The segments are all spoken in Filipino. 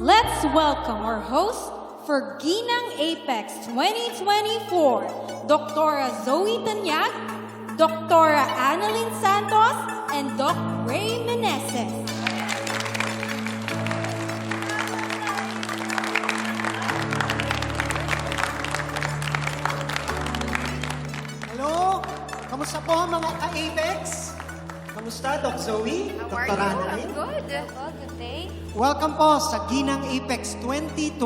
let's welcome our host for Ginang Apex 2024, Dr. Zoe Tanyag, Dr. Annalyn Santos, and Doc Ray Meneses. Hello? Kamusta po mga ka-Apex? Kamusta, Doc Zoe? How are Dr. you? Annalyn? I'm good. Welcome po sa Ginang Apex 2024.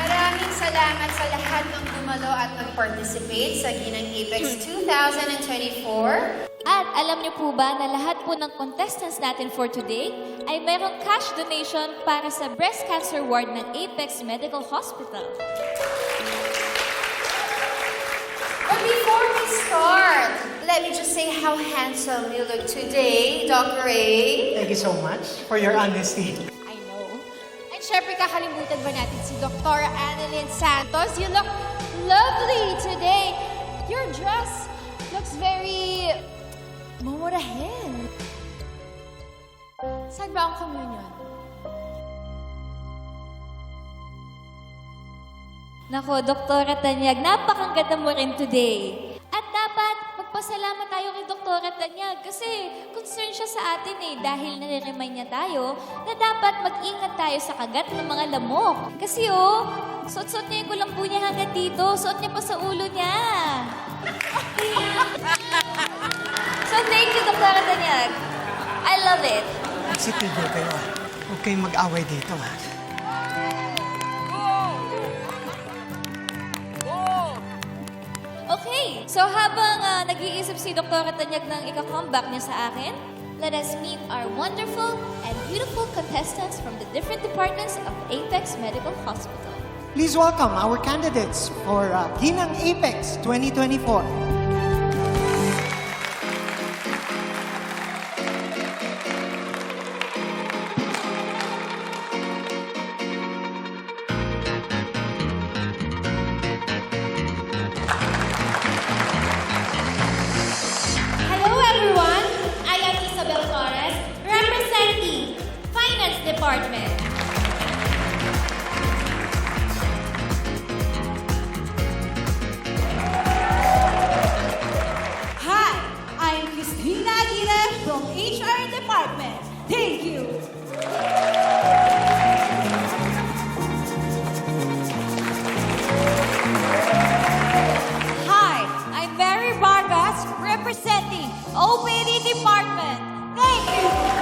Maraming salamat sa lahat ng dumalo at nag-participate sa Ginang Apex 2024. At alam niyo po ba na lahat po ng contestants natin for today ay mayroong cash donation para sa breast cancer ward ng Apex Medical Hospital. Before we start, let me just say how handsome you look today, Dr. Ray. Thank you so much for your honesty. I know. And syempre, kakalimutan ba natin si Dr. Annalyn Santos? You look lovely today. Your dress looks very... mamurahin. Saan ba ang communion? Nako, Doktora Tanyag, napakaganda mo rin today. At dapat magpasalamat tayo kay Doktora Tanyag kasi concern siya sa atin eh dahil nare-remind niya tayo na dapat mag-ingat tayo sa kagat ng mga lamok. Kasi oh, suot-suot niya yung kulang po niya hanggang dito, suot niya pa sa ulo niya. so thank you, Doktora Tanyag. I love it. Si Tigil kayo ah. Huwag kayong mag-away dito ah. So habang ah, nag-iisip si Dr. Tanyag ng ika-comeback niya sa akin, let us meet our wonderful and beautiful contestants from the different departments of Apex Medical Hospital. Please welcome our candidates for uh, Ginang Apex 2024. Department. Hi, I'm Christina Aguirre from HR Department. Thank you. Hi, I'm Mary Vargas representing OPD Department. Thank you.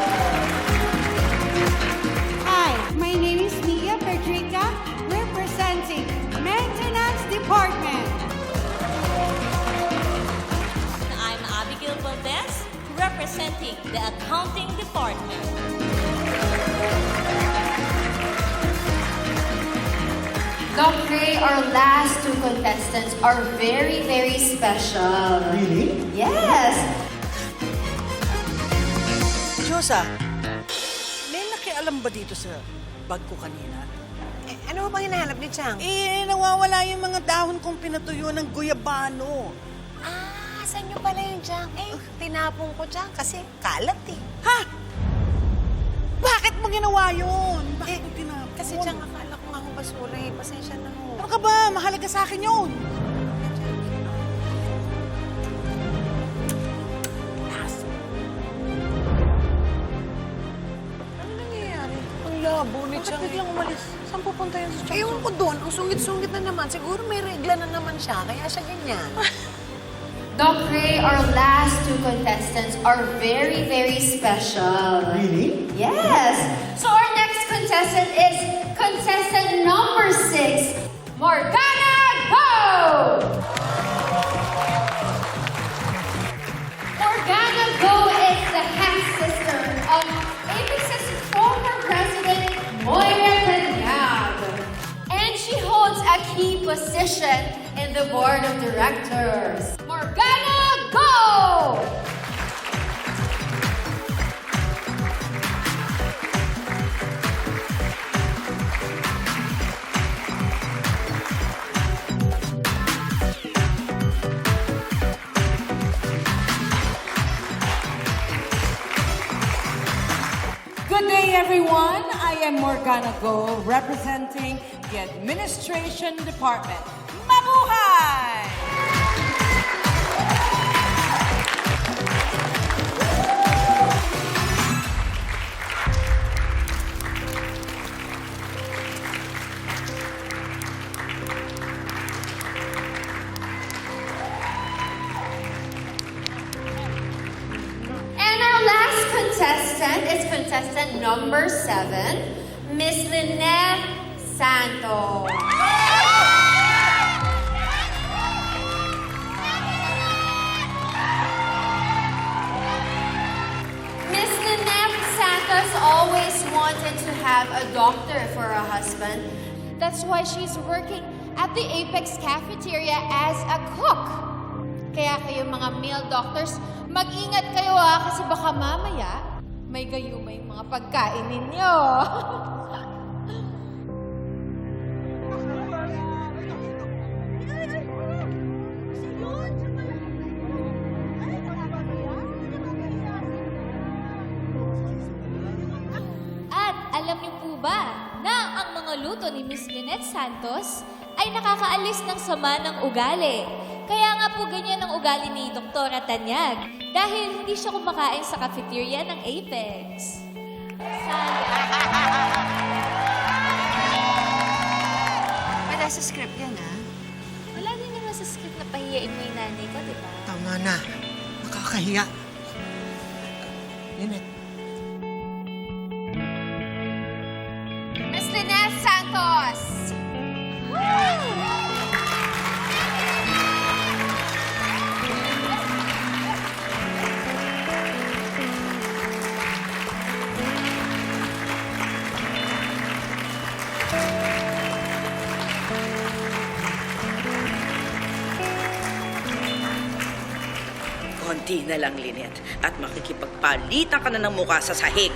Representing the Accounting Department. Ray, our last two contestants are very, very special. Really? Yes. Diyosa, may nakialam ba dito sa bag ko kanina? Eh, ano ba bang hinahanap ni Chang? Eh, nawawala yung mga dahon kong pinatuyo ng guyabano. Nyo pala yung Chang? Eh, tinapong ko Chang kasi kalat eh. Ha? Bakit mo ginawa yun? Bakit mo tinapon? Kasi Chang, akala ko nga ho basura eh. Pasensya na ho. Ano ka ba? Mahalaga sa akin yun. Ano labo ni Bakit biglang umalis? Saan pupunta yun si Chang? Ewan ko doon. Ang sungit-sungit na naman. Siguro may regla na naman siya. Kaya siya ganyan. Dr. Ray, our last two contestants are very, very special. Really? Yes. So our next contestant is contestant number six, Morgana Go! Morgana Go is the half-sister of Apex's former president, Moira Tanyag. And she holds a key position in the board of directors. Everyone. I am Morgana Go, representing the Administration Department. Mabuhay! And our last contestant is contestant number seven, Miss Lynette Santos. Miss Lynette Santos always wanted to have a doctor for a husband. That's why she's working at the Apex Cafeteria as a cook. Kaya kayo mga male doctors, mag-ingat kayo ha kasi baka mamaya may gayuma yung mga pagkain ninyo. At alam niyo po ba na ang mga luto ni Miss Lynette Santos ay nakakaalis ng sama ng ugali. Kaya nga po ganyan ang ugali ni Doktora Tanyag dahil hindi siya kumakain sa cafeteria ng Apex. Wala sa script yan, ha? Wala din naman sa script na pahiyain mo yung nanay ko, di ba? Tama na. Nakakahiya. Lynette, Konti na lang, Lynette, at makikipagpalitan ka na ng mukha sa sahig.